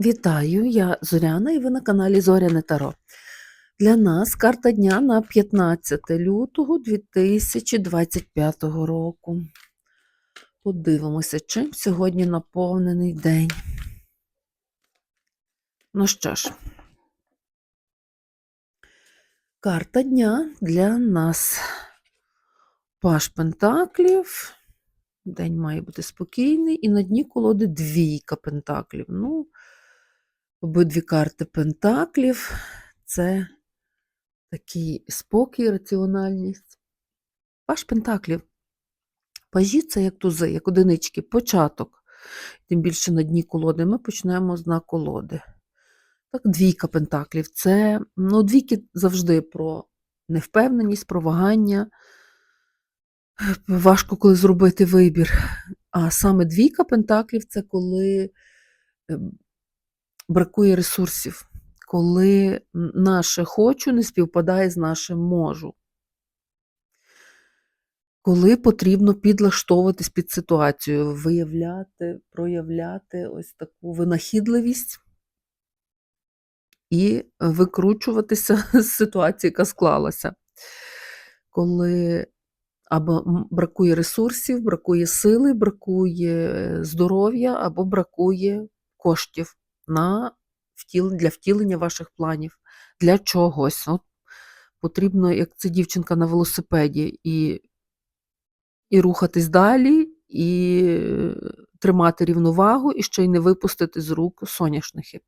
Вітаю, я Зоряна і ви на каналі Зоряне Таро. Для нас карта дня на 15 лютого 2025 року. Подивимося, чим сьогодні наповнений день. Ну що ж, карта дня для нас. Паш Пентаклів. День має бути спокійний, і на дні колоди двійка пентаклів. Ну, обидві карти пентаклів це такий спокій, раціональність. Паш пентаклів. Пажі це як тузи, як одинички, початок. Тим більше на дні колоди ми почнемо з дна колоди. Так, двійка пентаклів. Це ну, двійки завжди про невпевненість, про вагання. Важко коли зробити вибір. А саме двійка пентаклів це коли ем, бракує ресурсів, коли наше хочу не співпадає з нашим можу. Коли потрібно підлаштовуватись під ситуацію, виявляти, проявляти ось таку винахідливість і викручуватися з ситуації, яка склалася. Коли або бракує ресурсів, бракує сили, бракує здоров'я, або бракує коштів на втіл... для втілення ваших планів, для чогось. От Потрібно, як це дівчинка на велосипеді, і, і рухатись далі, і тримати рівновагу, і ще й не випустити з рук соняшнихи.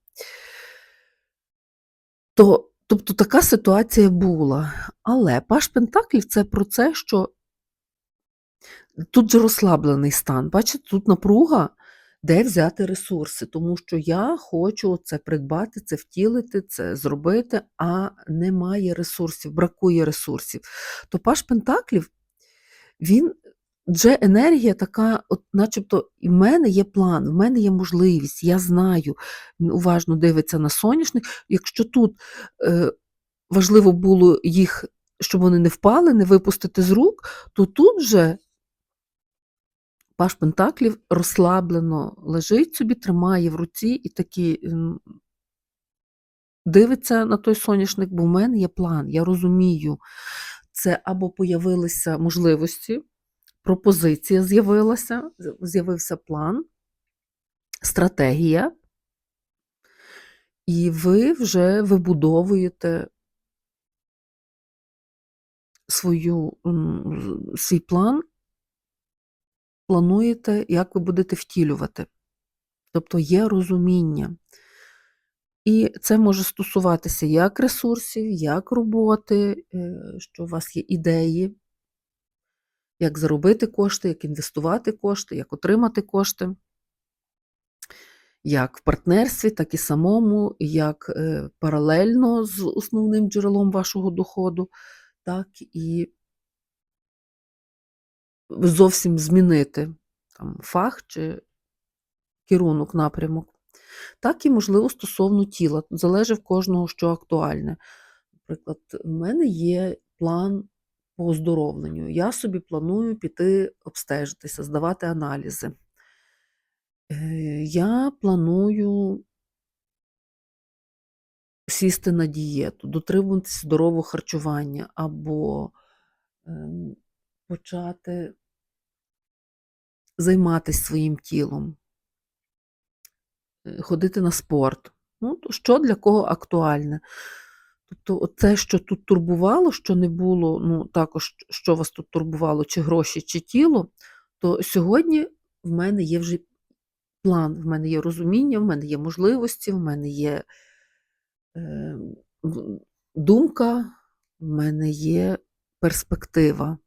То, Тобто така ситуація була. Але Паш Пентаклів це про це, що тут же розслаблений стан. Бачите, тут напруга, де взяти ресурси, тому що я хочу це придбати, це втілити, це зробити, а немає ресурсів, бракує ресурсів. То Паш Пентаклів, він вже енергія така, от начебто, в мене є план, в мене є можливість, я знаю, він уважно дивиться на соняшник. Якщо тут е, важливо було їх, щоб вони не впали, не випустити з рук, то тут же Паш Пентаклів розслаблено лежить собі, тримає в руці і такий дивиться на той соняшник, бо в мене є план, я розумію. Це або появилися можливості, пропозиція з'явилася, з'явився план, стратегія, і ви вже вибудовуєте свою, свій план плануєте, як ви будете втілювати. Тобто є розуміння. І це може стосуватися як ресурсів, як роботи, е, що у вас є ідеї, як заробити кошти, як інвестувати кошти, як отримати кошти, як в партнерстві, так і самому, як е, паралельно з основним джерелом вашого доходу, так і зовсім змінити там, фах чи керунок, напрямок. Так і, можливо, стосовно тіла. Залежить кожного, що актуальне. Наприклад, в мене є план по оздоровленню. Я собі планую піти обстежитися, здавати аналізи. Е, я планую сісти на дієту, дотримуватися здорового харчування або ем, почати займатися своїм тілом, е, ходити на спорт. Ну, Що для кого актуальне? Тобто, те, що тут турбувало, що не було, ну, також, що вас тут турбувало, чи гроші, чи тіло, то сьогодні в мене є вже план, в мене є розуміння, в мене є можливості, в мене є е, думка, в мене є перспектива.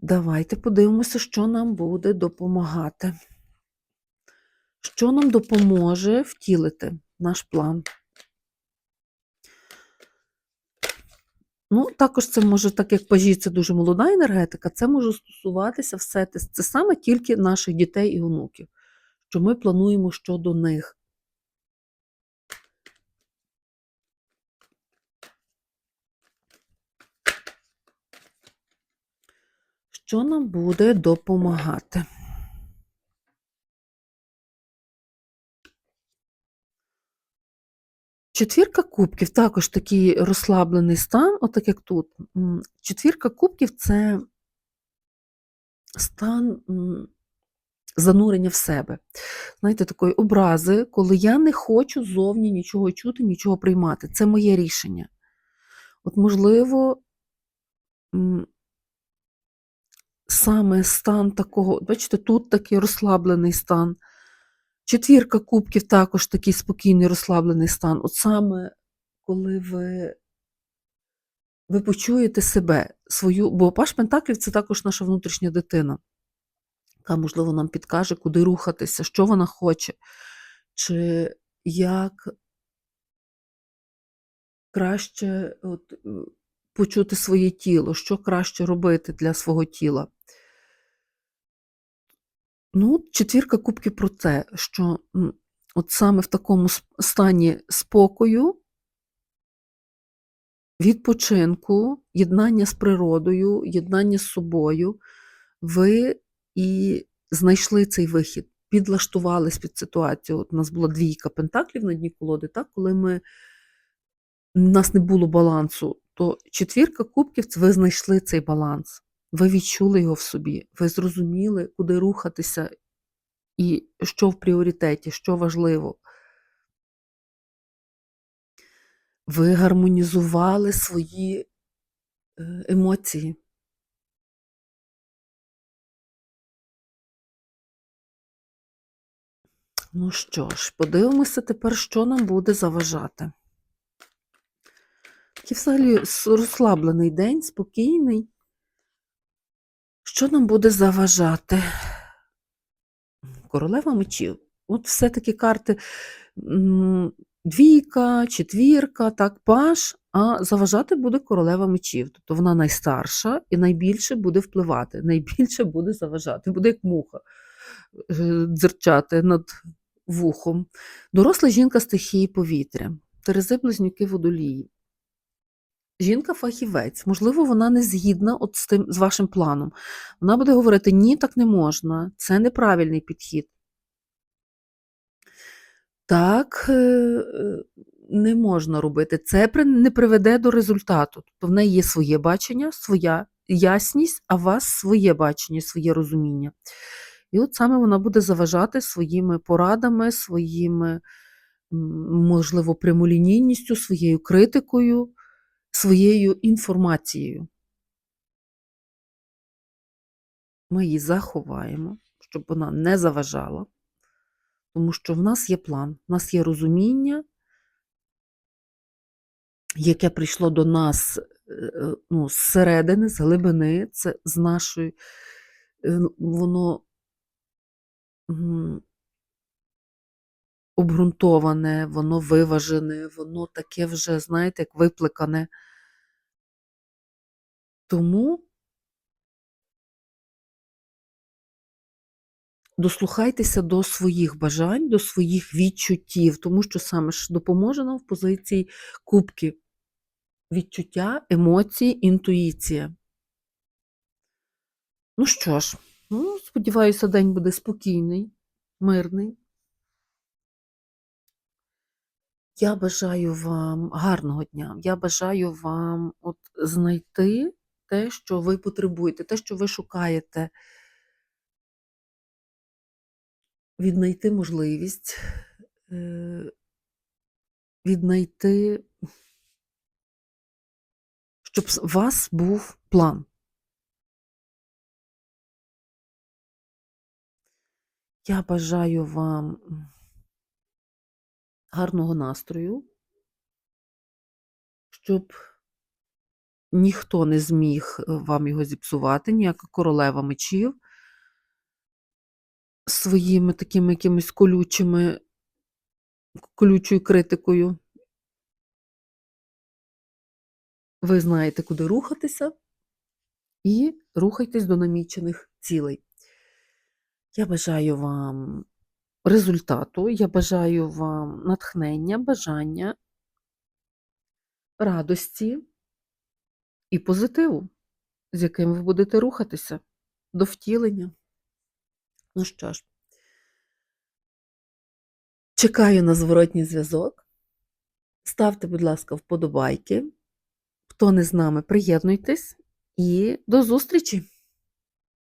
Давайте подивимося, що нам буде допомагати. Що нам допоможе втілити наш план? Ну, також це може, так як це дуже молода енергетика, це може стосуватися все те, це саме тільки наших дітей і онуків, що ми плануємо щодо них. що нам буде допомагати. Четвірка кубків також такий розслаблений стан, отак як тут. Четвірка кубків це стан занурення в себе. Знаєте, такої образи, коли я не хочу зовні нічого чути, нічого приймати. Це моє рішення. От, можливо, саме стан такого, бачите, тут такий розслаблений стан. Четвірка кубків також такий спокійний, розслаблений стан. От саме коли ви, ви почуєте себе, свою, бо Паш Пентаклів це також наша внутрішня дитина, яка, можливо, нам підкаже, куди рухатися, що вона хоче, чи як краще от, почути своє тіло, що краще робити для свого тіла. Ну, четвірка кубків про те, що от саме в такому стані спокою, відпочинку, єднання з природою, єднання з собою, ви і знайшли цей вихід, підлаштувались під ситуацію. От у нас була двійка пентаклів на дні колоди, так, коли ми, у нас не було балансу, то четвірка кубків ви знайшли цей баланс. Ви відчули його в собі, ви зрозуміли, куди рухатися і що в пріоритеті, що важливо. Ви гармонізували свої е, емоції. Ну що ж, подивимося тепер, що нам буде заважати. Такий взагалі розслаблений день, спокійний. Що нам буде заважати? Королева мечів. От все-таки карти двійка, четвірка, так, паш, а заважати буде королева мечів. Тобто вона найстарша і найбільше буде впливати, найбільше буде заважати, буде як муха е, дзерчати над вухом. Доросла жінка стихії повітря, Терези близнюки водолії. Жінка фахівець, можливо, вона не згідна от з тим з вашим планом. Вона буде говорити: ні, так не можна, це неправильний підхід. Так е, е, не можна робити. Це не приведе до результату. Тобто в неї є своє бачення, своя ясність, а у вас своє бачення, своє розуміння. І от саме вона буде заважати своїми порадами, своїми, можливо, прямолінійністю, своєю критикою, своєю інформацією. Ми її заховаємо, щоб вона не заважала, тому що в нас є план, в нас є розуміння, яке прийшло до нас е, ну, зсередини, з глибини, це з нашої, е, воно обґрунтоване, воно виважене, воно таке вже, знаєте, як виплекане. Тому дослухайтеся до своїх бажань, до своїх відчуттів, тому що саме ж допоможе нам в позиції кубки. Відчуття, емоції, інтуїція. Ну що ж, ну, сподіваюся, день буде спокійний, мирний. Я бажаю вам гарного дня. Я бажаю вам от знайти те, що ви потребуєте, те, що ви шукаєте. Віднайти можливість, е, віднайти, щоб у вас був план. Я бажаю вам гарного настрою, щоб ніхто не зміг е, вам його зіпсувати, ніяка королева мечів своїми такими якимись колючими, колючою критикою. Ви знаєте, куди рухатися, і рухайтесь до намічених цілей. Я бажаю вам результату, я бажаю вам натхнення, бажання, радості і позитиву, з яким ви будете рухатися до втілення. Ну що ж, чекаю на зворотній зв'язок. Ставте, будь ласка, вподобайки. Хто не з нами, приєднуйтесь і до зустрічі!